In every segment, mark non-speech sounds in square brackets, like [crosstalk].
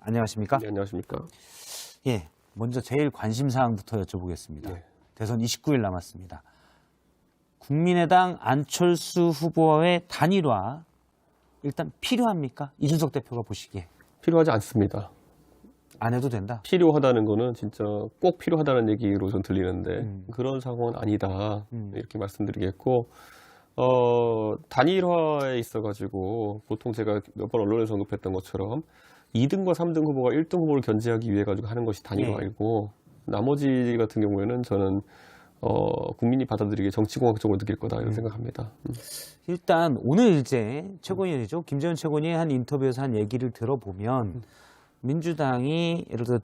안녕하십니까? 네, 안녕하십니까. 예, 먼저 제일 관심 사항부터 여쭤보겠습니다. 예. 대선 29일 남았습니다. 국민의당 안철수 후보의 단일화 일단 필요합니까? 이준석 대표가 보시기에 필요하지 않습니다. 안 해도 된다. 필요하다는 거는 진짜 꼭 필요하다는 얘기로 좀 들리는데 음. 그런 상황은 아니다. 음. 이렇게 말씀드리겠고 어, 단일화에 있어가지고 보통 제가 몇 번 언론에서 언급했던 것처럼 2등과 3등 후보가 1등 후보를 견제하기 위해 가지고 하는 것이 단일화이고 나머지 같은 경우에는 저는 어, 국민이 받아들이기에 정치공학적으로 느낄 거다 이런 음. 생각합니다. 음. 일단 오늘 이제 최고위원이죠. 김재원 최고위원이 한 인터뷰에서 한 얘기를 들어보면 민주당이 예를 들어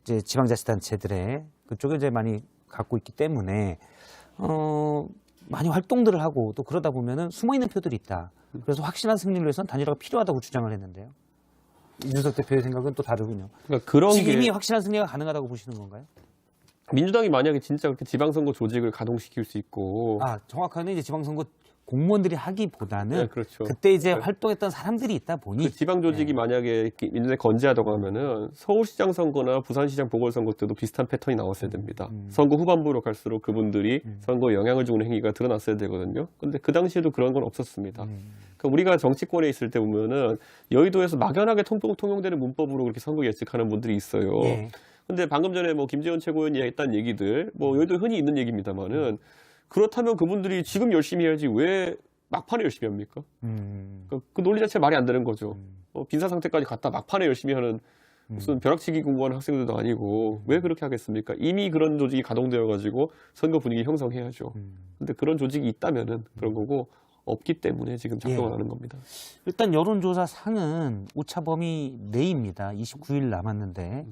이제 지방자치단체들의 그쪽에 이제 많이 갖고 있기 때문에 어 많이 활동들을 하고 또 그러다 보면은 숨어 있는 표들이 있다. 그래서 확실한 승리를 위해서는 단일화가 필요하다고 주장을 했는데요. 이준석 대표의 생각은 또 다르군요. 그러니까 그런 지금 게 이미 확실한 승리가 가능하다고 보시는 건가요? 민주당이 만약에 진짜 그렇게 지방선거 조직을 가동시킬 수 있고 아 정확하게는 이제 지방선거 공무원들이 하기보다는 네, 그렇죠. 그때 이제 네. 활동했던 사람들이 있다 보니 그 지방 조직이 만약에 민주당이 건재하다고 하면은 서울시장 선거나 부산시장 보궐선거 때도 비슷한 패턴이 나왔어야 됩니다. 음. 선거 후반부로 갈수록 그분들이 음. 선거에 영향을 주는 행위가 드러났어야 되거든요. 근데 그 당시에도 그런 건 없었습니다. 음. 그러니까 우리가 정치권에 있을 때 보면은 여의도에서 막연하게 통통 통용되는 문법으로 그렇게 선거 예측하는 분들이 있어요. 예. 근데 방금 전에 뭐 김재원 최고위원이 했던 얘기들, 뭐 여기도 흔히 있는 얘기입니다만은 그렇다면 그분들이 지금 열심히 해야지 왜 막판에 열심히 합니까? 음. 그, 그 논리 자체가 말이 안 되는 거죠. 음. 어, 빈사 상태까지 갔다 막판에 열심히 하는 무슨 벼락치기 공부하는 학생들도 아니고 왜 그렇게 하겠습니까? 이미 그런 조직이 가동되어 가지고 선거 분위기 형성해야죠. 음. 근데 그런 조직이 있다면은 그런 거고 없기 때문에 지금 작동을 예. 하는 겁니다. 일단 여론조사 상은 오차범위 내입니다. 29일 남았는데.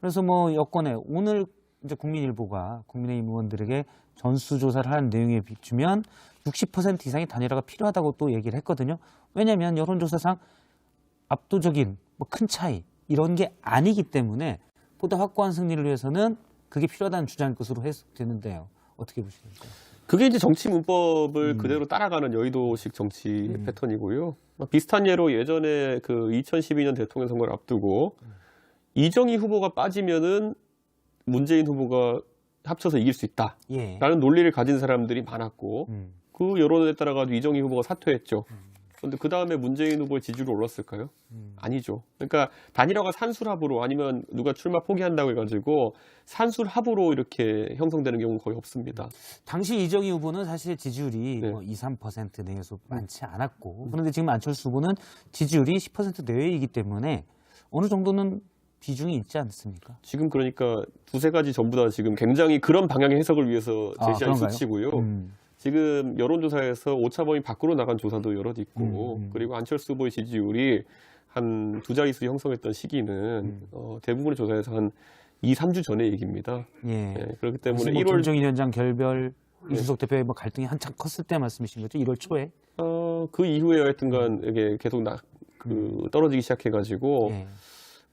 그래서 뭐 여권에 오늘 이제 국민일보가 국민의힘 의원들에게 전수조사를 한 내용에 비추면 60% 이상의 단일화가 필요하다고 또 얘기를 했거든요. 왜냐하면 여론조사상 압도적인 뭐 큰 차이 이런 게 아니기 때문에 보다 확고한 승리를 위해서는 그게 필요하다는 주장일 것으로 해석되는데요. 어떻게 보시는가요? 그게 이제 정치 문법을 음. 그대로 따라가는 여의도식 정치 음. 패턴이고요. 막 비슷한 예로 예전에 그 2012년 대통령 선거를 앞두고 음. 이정희 후보가 빠지면은 문재인 후보가 합쳐서 이길 수 있다. 예. 라는 논리를 가진 사람들이 많았고 음. 그 여론에 따라 가지고 이정희 후보가 사퇴했죠. 그런데 그 다음에 문재인 후보의 지지율이 올랐을까요? 음. 아니죠. 그러니까 단일화가 산술합으로 아니면 누가 출마 포기한다고 해가지고 산술합으로 이렇게 형성되는 경우는 거의 없습니다. 당시 이정희 후보는 사실 지지율이 네. 뭐 2, 3% 내에서 많지 않았고 그런데 지금 안철수 후보는 지지율이 10% 내외이기 때문에 어느 정도는 비중이 있지 않습니까? 지금 그러니까 두세 가지 전부 다 지금 굉장히 그런 방향의 해석을 위해서 아, 제시한 그런가요? 수치고요. 음. 지금 여론조사에서 오차범위 밖으로 나간 조사도 여럿 있고 음, 음. 그리고 안철수 후보의 지지율이 한 두 자릿수 형성했던 시기는 음. 어, 대부분의 조사에서 한 2, 3주 전의 얘기입니다. 예. 예, 그렇기 때문에 뭐 1월 김정일 위원장 결별 네. 이준석 대표의 뭐 갈등이 한창 컸을 때 말씀이신 거죠? 1월 초에? 어, 그 이후에 하여튼간 이게 계속 나, 그 떨어지기 시작해가지고 예.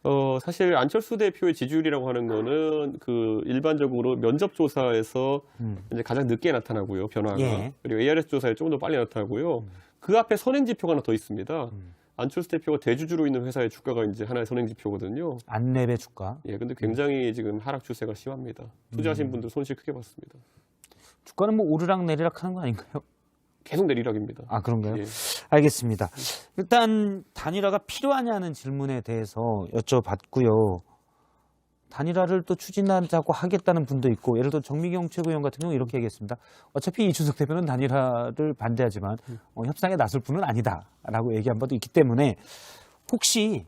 어, 사실 안철수 대표의 지지율이라고 하는 거는 그 일반적으로 면접 조사에서 음. 이제 가장 늦게 나타나고요, 변화가. 예. 그리고 ARS 조사에 조금 더 빨리 나타나고요. 그 앞에 선행 지표가 하나 더 있습니다. 음. 안철수 대표가 대주주로 있는 회사의 주가가 이제 하나의 선행 지표거든요. 안랩의 주가. 예, 근데 굉장히 지금 하락 추세가 심합니다. 투자하신 음. 분들 손실 크게 봤습니다. 주가는 뭐 오르락 내리락 하는 거 아닌가요? 계속 내리락입니다. 아, 그런가요? 예. 알겠습니다. 일단 단일화가 필요하냐는 질문에 대해서 여쭤봤고요. 단일화를 또 추진하자고 하겠다는 분도 있고 예를 들어 정미경 최고위원 같은 경우 이렇게 얘기했습니다. 어차피 이준석 대표는 단일화를 반대하지만 어, 협상에 나설 분은 아니다라고 얘기한 바도 있기 때문에 혹시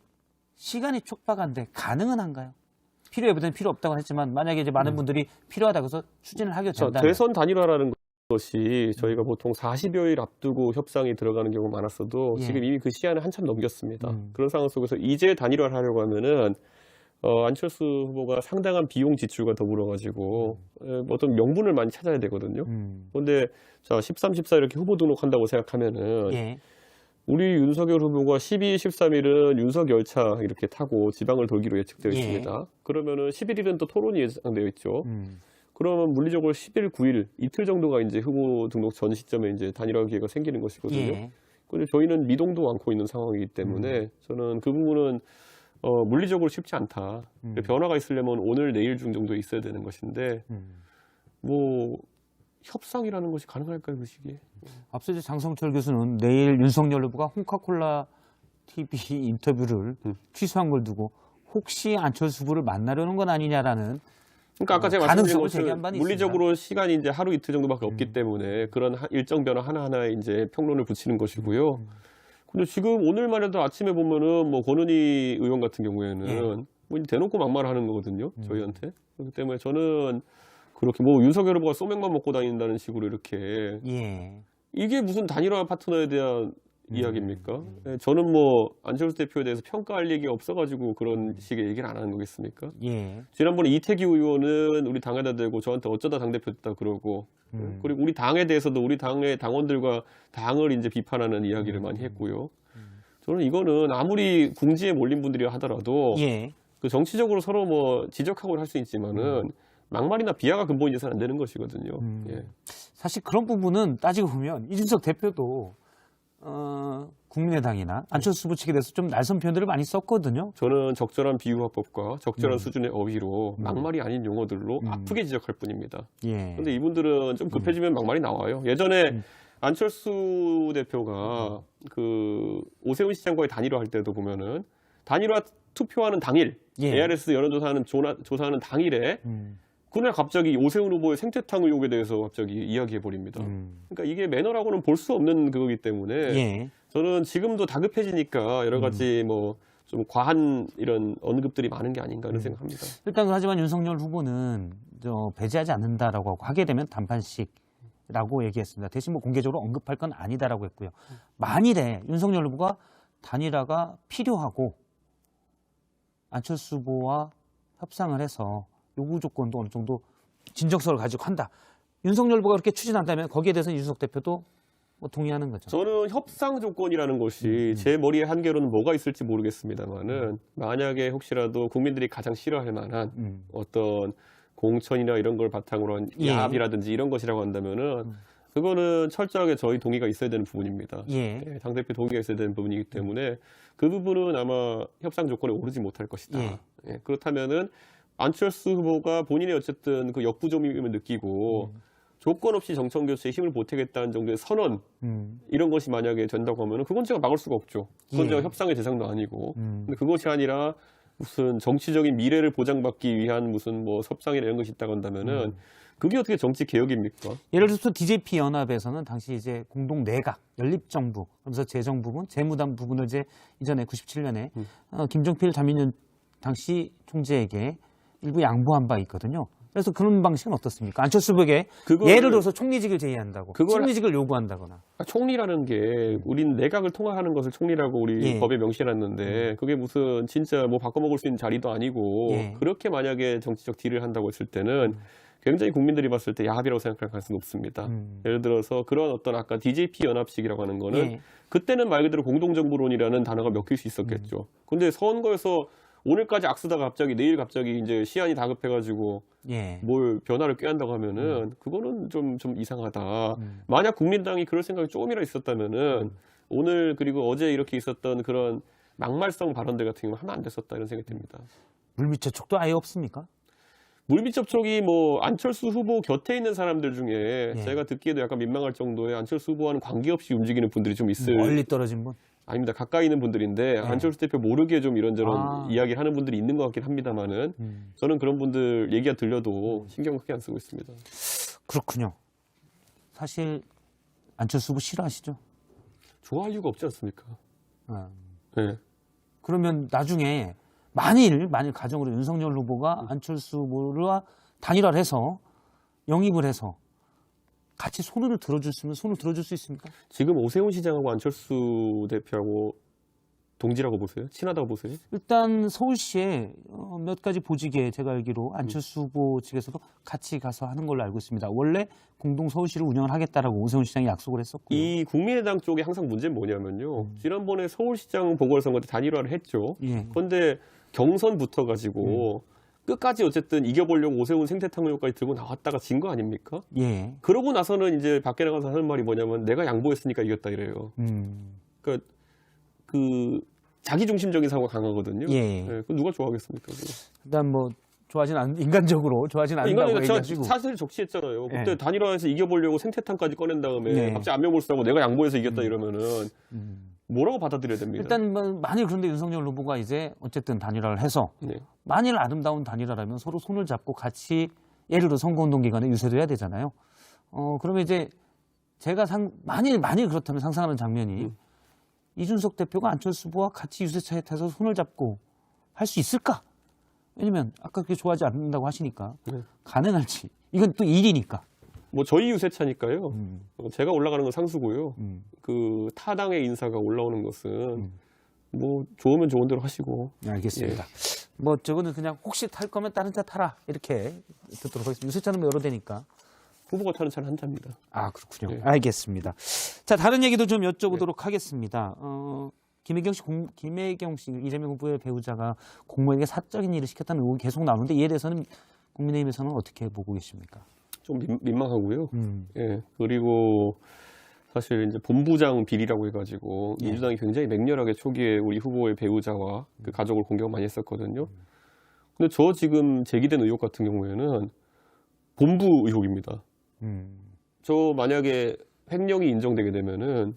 시간이 촉박한데 가능은 한가요? 필요해 보다는 필요 없다고 했지만 만약에 이제 많은 분들이 필요하다고 해서 추진을 하게 자, 된다면 대선 단일화라는 것이 저희가 보통 40여일 앞두고 협상이 들어가는 경우가 많았어도 예. 지금 이미 그 시한을 한참 넘겼습니다. 음. 그런 상황 속에서 이제 단일화를 하려고 하면은 어, 안철수 후보가 상당한 비용 지출과 더불어 가지고 어떤 명분을 많이 찾아야 되거든요. 음. 그런데 자 13, 14 이렇게 후보 등록한다고 생각하면은 예. 우리 윤석열 후보가 12, 13일은 윤석 열차 이렇게 타고 지방을 돌기로 예측되어 예. 있습니다. 그러면은 11일은 또 토론이 예상되어 있죠. 음. 그러면 물리적으로 10일, 9일 이틀 정도가 이제 후보 등록 전 시점에 이제 단일화 기회가 생기는 것이거든요. 예. 근데 저희는 미동도 않고 있는 상황이기 때문에 저는 그 부분은 어, 물리적으로 쉽지 않다. 음. 변화가 있으려면 오늘 내일 중 정도 있어야 되는 것인데 음. 뭐 협상이라는 것이 가능할까요 그 시기에? 앞서 이제 장성철 교수는 내일 윤석열 후보가 홍카콜라 TV [laughs] 인터뷰를 음. 취소한 걸 두고 혹시 안철수 후보를 만나려는 건 아니냐라는 그러니까 아까 어, 제가 말씀드린 것처럼 물리적으로 시간이 이제 하루 이틀 정도밖에 없기 음. 때문에 그런 하- 일정 변화 하나하나에 이제 평론을 붙이는 것이고요. 음. 근데 지금 오늘만 해도 아침에 보면은 뭐 권은희 의원 같은 경우에는 예. 뭐 대놓고 막말하는 거거든요. 음. 저희한테. 그렇기 때문에 저는 그렇게 뭐 윤석열 후보가 소맥만 먹고 다닌다는 식으로 이렇게 예. 이게 무슨 단일화 파트너에 대한 음. 이야기입니까? 예, 저는 뭐 안철수 대표에 대해서 평가할 얘기가 없어가지고 그런 식의 얘기를 안 하는 거겠습니까? 예. 지난번에 이태기 의원은 우리 당에다 대고 저한테 어쩌다 당대표 됐다 그러고 음. 그리고 우리 당에 대해서도 우리 당의 당원들과 당을 이제 비판하는 이야기를 많이 했고요. 저는 이거는 아무리 궁지에 몰린 분들이 하더라도 예. 그 정치적으로 서로 뭐 지적하고 할 수 있지만은 막말이나 비하가 근본이 돼서는 안 되는 것이거든요. 음. 예. 사실 그런 부분은 따지고 보면 이준석 대표도 어, 국민의당이나 안철수 후보 측에 대해서 좀 날선 표현들을 많이 썼거든요. 저는 적절한 비유화법과 적절한 음. 수준의 어휘로 음. 막말이 아닌 용어들로 음. 아프게 지적할 뿐입니다. 예. 근데 이분들은 좀 급해지면 막말이 나와요. 예전에 음. 안철수 대표가 그 오세훈 시장과의 단일화 할 때도 보면은 단일화 투표하는 당일 예. ARS 여론조사하는 조사하는 당일에 음. 그날 갑자기 오세훈 후보의 생태탕 의혹에 대해서 갑자기 이야기해 버립니다. 음. 그러니까 이게 매너라고는 볼 수 없는 그거기 때문에 예. 저는 지금도 다급해지니까 여러 가지 뭐좀 과한 이런 언급들이 많은 게 아닌가 이런 음. 생각합니다. 일단 하지만 윤석열 후보는 저 배제하지 않는다라고 하고 하게 되면 단판씩라고 얘기했습니다. 대신 뭐 공개적으로 언급할 건 아니다라고 했고요. 만일에 윤석열 후보가 단일화가 필요하고 안철수 후보와 협상을 해서 요구 조건도 어느 정도 진정성을 가지고 한다. 윤석열 후보가 그렇게 추진한다면 거기에 대해서 이준석 대표도 뭐 동의하는 거죠. 저는 협상 조건이라는 것이 음. 제 머리의 한계로는 뭐가 있을지 모르겠습니다만은 만약에 혹시라도 국민들이 가장 싫어할 만한 음. 어떤 공천이나 이런 걸 바탕으로 한 예. 야합이라든지 이런 것이라고 한다면은 음. 그거는 철저하게 저희 동의가 있어야 되는 부분입니다. 예. 예, 당대표 동의가 있어야 되는 부분이기 때문에 그 부분은 아마 협상 조건에 오르지 못할 것이다. 예. 예, 그렇다면은 안철수 후보가 본인의 어쨌든 그 역부족임을 느끼고 음. 조건 없이 정청 교체에 힘을 보태겠다는 정도의 선언 음. 이런 것이 만약에 된다고 하면은 그건 제가 막을 수가 없죠. 그건 예. 제가 협상의 대상도 아니고. 음. 근데 그것이 아니라 무슨 정치적인 미래를 보장받기 위한 무슨 뭐 협상이나 이런 것이 있다고 한다면은 음. 그게 어떻게 정치 개혁입니까? 예를 들어서 DJP 연합에서는 당시 이제 공동 내각 연립 정부 그러면서 재정 부분, 재무담 부분을 이제 이전에 97년에 음. 어, 김종필 담임연 당시 총재에게 일부 양보한 바 있거든요. 그래서 그런 방식은 어떻습니까? 안철수 그거를- 예를 들어서 총리직을 제의한다고, 그걸- 총리직을 요구한다거나. 아, 총리라는 게 우린 내각을 통합하는 것을 총리라고 우리 예. 법에 명시해놨는데 그게 무슨 진짜 뭐 바꿔먹을 수 있는 자리도 아니고 예. 그렇게 만약에 정치적 딜을 한다고 했을 때는 굉장히 국민들이 봤을 때 야합이라고 생각할 가능성이 높습니다. 음. 예를 들어서 그런 어떤 아까 DJP 연합식이라고 하는 거는 예. 그때는 말 그대로 공동정부론이라는 단어가 먹힐 수 있었겠죠. 음. 근데 선거에서 오늘까지 악쓰다가 갑자기 내일 갑자기 이제 시한이 다급해가지고 예. 뭘 변화를 꾀한다고 하면은 그거는 좀 좀 이상하다. 음. 만약 국민당이 그럴 생각이 조금이라 있었다면은 오늘 그리고 어제 이렇게 있었던 그런 막말성 발언들 같은 경우 하면 안 됐었다 이런 생각이 듭니다. 물밑 접촉도 아예 없습니까? 물밑 접촉이 뭐 안철수 후보 곁에 있는 사람들 중에 예. 제가 듣기에도 약간 민망할 정도의 안철수 후보와는 관계없이 움직이는 분들이 좀 있을 멀리 떨어진 분. 아닙니다. 가까이 있는 분들인데 안철수 대표 모르게 좀 이런저런 네. 아. 이야기를 하는 분들이 있는 것 같긴 합니다만은 음. 저는 그런 분들 얘기가 들려도 신경 크게 안 쓰고 있습니다. 그렇군요. 사실 안철수 후보 싫어하시죠? 좋아할 이유가 없지 않습니까? 어. 네. 그러면 나중에 만일 만일 가정으로 윤석열 후보가 안철수 후보와 단일화를 해서 영입을 해서 같이 손을 들어줄 수 있으면 손을 들어줄 수 있습니까? 지금 오세훈 시장하고 안철수 대표하고 동지라고 보세요? 친하다고 보세요? 일단 서울시에 어, 몇 가지 보직에 제가 알기로 안철수 후보 측에서도 같이 가서 하는 걸로 알고 있습니다. 원래 공동 서울시를 운영을 하겠다라고 오세훈 시장이 약속을 했었고요. 이 국민의당 쪽에 항상 문제는 뭐냐면요. 음. 지난번에 서울시장 보궐선거 때 단일화를 했죠. 예. 그런데 경선 붙어가지고 음. 끝까지 어쨌든 이겨보려고 오세훈 생태탕 의혹까지 들고 나왔다가 진 거 아닙니까? 예. 그러고 나서는 이제 밖에 나가서 하는 말이 뭐냐면 내가 양보했으니까 이겼다 이래요. 음. 그러니까 그 자기 중심적인 사고가 강하거든요. 예. 예, 누가 좋아하겠습니까? 그거. 일단 뭐 좋아하진 않 인간적으로 좋아하진 않는다고 얘기하시고 사실 적시했잖아요. 그때 예. 단일화에서 이겨보려고 생태탄까지 꺼낸 다음에 네. 갑자기 안면몰수하고 내가 양보해서 이겼다 이러면은 뭐라고 받아들여야 됩니다. 일단 뭐 만일 그런데 윤석열 후보가 이제 어쨌든 단일화를 해서 네. 만일 아름다운 단일화라면 서로 손을 잡고 같이 예를 들어 선거운동 기간에 유세도 해야 되잖아요. 어 그러면 이제 제가 상 만일 만일 그렇다면 상상하는 장면이 음. 이준석 대표가 안철수 후보와 같이 유세차에 타서 손을 잡고 할 수 있을까? 왜냐면 아까 그렇게 좋아하지 않는다고 하시니까 네. 가능할지 이건 또 일이니까. 뭐 저희 유세차니까요. 음, 어, 제가 올라가는 건 상수고요. 음. 그 타당의 인사가 올라오는 것은 음. 뭐 좋으면 좋은 대로 하시고 네, 알겠습니다. 뭐 저거는 그냥 혹시 탈 거면 다른 차 타라 이렇게 듣도록 하겠습니다. 유세차는 뭐 여러 대니까. 후보가 타는 차는 한 차입니다. 아 그렇군요. 네. 알겠습니다. 자 다른 얘기도 좀 여쭤보도록 하겠습니다. 어, 김혜경 씨, 공, 김혜경 씨 이재명 후보의 배우자가 공무원에게 사적인 일을 시켰다는 의혹이 계속 나오는데 이에 대해서는 국민의힘에서는 어떻게 보고 계십니까? 좀 민, 민망하고요. 음, 예. 그리고 사실 이제 본부장 비리라고 해가지고 예. 민주당이 굉장히 맹렬하게 초기에 우리 후보의 배우자와 그 가족을 공격 많이 했었거든요. 근데 저 지금 제기된 의혹 같은 경우에는 본부 의혹입니다. 음. 저 만약에 횡령이 인정되게 되면은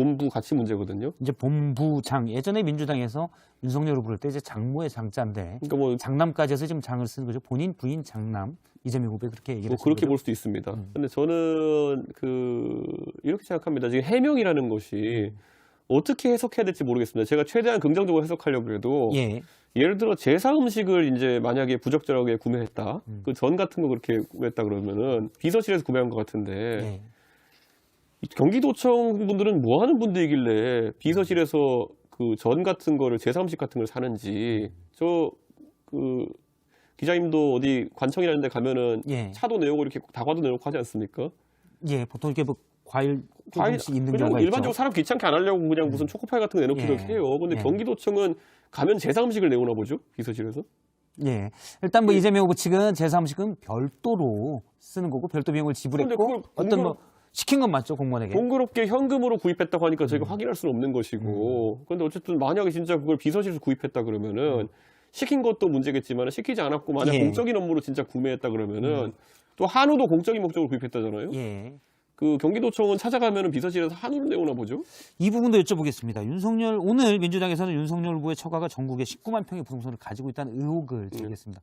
본부 가치 문제거든요. 이제 본부장 예전에 민주당에서 윤석열을 부를 때 이제 장모의 장자인데 그러니까 뭐, 장남까지 해서 지금 장을 쓰는 거죠. 본인 부인 장남 이재명 후보 그렇게 얘기를 뭐 그렇게. 볼 수도 있습니다. 음. 근데 저는 그 이렇게 생각합니다. 지금 해명이라는 것이 어떻게 해석해야 될지 모르겠습니다. 제가 최대한 긍정적으로 해석하려고 해도 예. 예를 들어 제사 음식을 이제 만약에 부적절하게 구매했다. 음. 그전 같은 거 그렇게 구매했다 그러면은 비서실에서 구매한 것 같은데 예. 이 경기도청 분들은 뭐 하는 분들이길래 비서실에서 그 전 같은 거를 제사 음식 같은 걸 사는지 저 그 기자님도 어디 관청이라는 데 가면은 예. 차도 내오고 이렇게 다과도 내놓고 하지 않습니까? 예, 보통 이렇게 뭐 과일 과일 조금씩 있는 경우가 일반적으로 있죠. 사람 귀찮게 안 하려고 그냥 무슨 초코파이 같은 거 내놓기도 예. 해요. 근데 예. 경기도청은 가면 제사 음식을 내오나 보죠? 비서실에서? 예. 일단 뭐 이재명 후보 측은 제3식은 별도로 쓰는 거고 별도 비용을 지불했고 어떤 뭐 공교롭- 시킨 건 맞죠 공무원에게. 번거롭게 현금으로 구입했다고 하니까 저희가 음. 확인할 수는 없는 것이고. 그런데 어쨌든 만약에 진짜 그걸 비서실에서 구입했다 그러면은 시킨 것도 문제겠지만 시키지 않았고 만약 음. 예. 공적인 업무로 진짜 구매했다 그러면은 또 한우도 공적인 목적으로 구입했다잖아요. 예. 그 경기도청은 찾아가면은 비서실에서 한우를 내오나 보죠. 이 부분도 여쭤보겠습니다. 윤석열 오늘 민주당에서는 윤석열 후보의 처가가 전국에 19만 평의 부동산을 가지고 있다는 의혹을 네. 제기했습니다.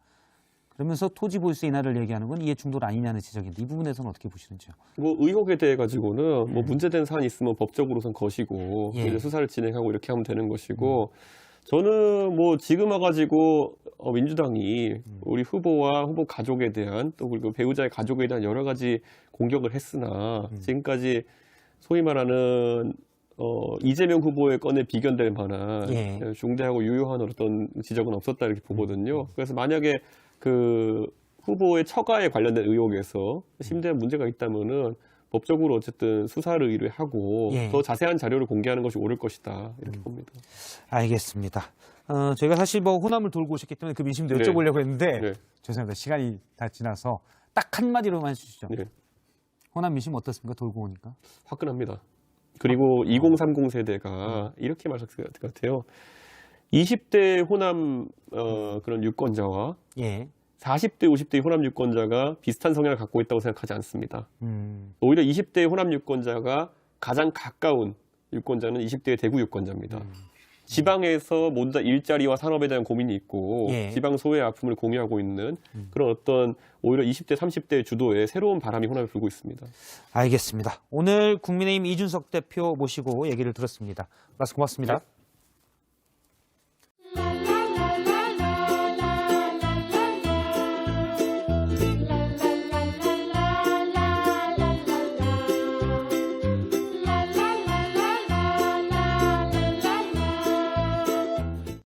그러면서 토지 보유세 인하를 얘기하는 건 이해 충돌 아니냐는 지적인데 이 부분에서는 어떻게 보시는지요? 뭐 의혹에 대해 가지고는 뭐 문제된 사안이 있으면 법적으로선 것이고 예. 이제 수사를 진행하고 이렇게 하면 되는 것이고 저는 뭐 지금 와가지고 어, 민주당이 우리 후보와 후보 가족에 대한 또 그리고 배우자의 가족에 대한 여러 가지 공격을 했으나 지금까지 소위 말하는 어, 이재명 후보의 건에 비견될 만한 예. 중대하고 유효한 어떤 지적은 없었다 이렇게 보거든요. 그래서 만약에 그 후보의 처가에 관련된 의혹에서 심대한 문제가 있다면은 법적으로 어쨌든 수사를 의뢰하고 예. 더 자세한 자료를 공개하는 것이 옳을 것이다 이렇게 봅니다. 알겠습니다. 어, 저희가 사실 뭐 호남을 돌고 오셨기 때문에 그 민심도 네. 여쭤보려고 했는데 네. 죄송합니다. 시간이 다 지나서 딱 한마디로만 해주시죠. 네. 호남 민심 어떻습니까? 돌고 오니까. 화끈합니다. 그리고 어. 2030 세대가 이렇게 말할 것 같아요. 20대 호남 어, 그런 유권자와 예. 40대, 50대 호남 유권자가 비슷한 성향을 갖고 있다고 생각하지 않습니다. 음, 오히려 20대 호남 유권자가 가장 가까운 유권자는 20대의 대구 유권자입니다. 음. 지방에서 모두 다 일자리와 산업에 대한 고민이 있고 예. 음. 지방 소외의 아픔을 공유하고 있는 그런 어떤 오히려 20대, 30대 주도의 새로운 바람이 호남에 불고 있습니다. 알겠습니다. 오늘 국민의힘 이준석 대표 모시고 얘기를 들었습니다. 말씀 고맙습니다.